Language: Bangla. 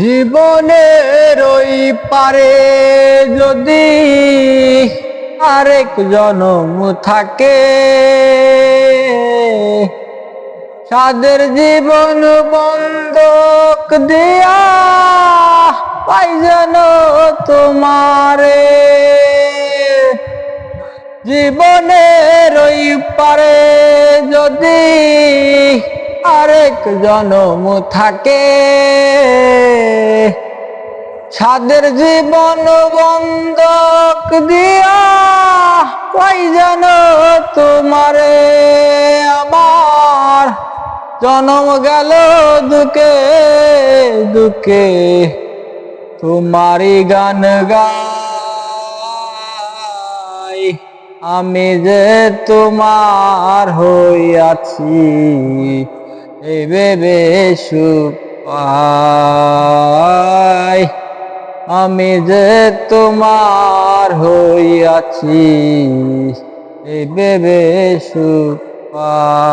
জীবনের ওই পারে যদি আরেক জনম থাকে, সাদের জীবন বন্ধক দিয়া পাই যেন তোমারে। জীবনের ওই পারে যদি আরেক জনম থাকে। ছাদের জীবন বন্ধক দিয়া পাই যেন তোমারে আমার। জনম গেল দুকে দুকে তোমারই গান গাই। আমি যে তোমার হইয়াছি ভেবে আমি যে তোমার হইয়াছি এ সুখ পাই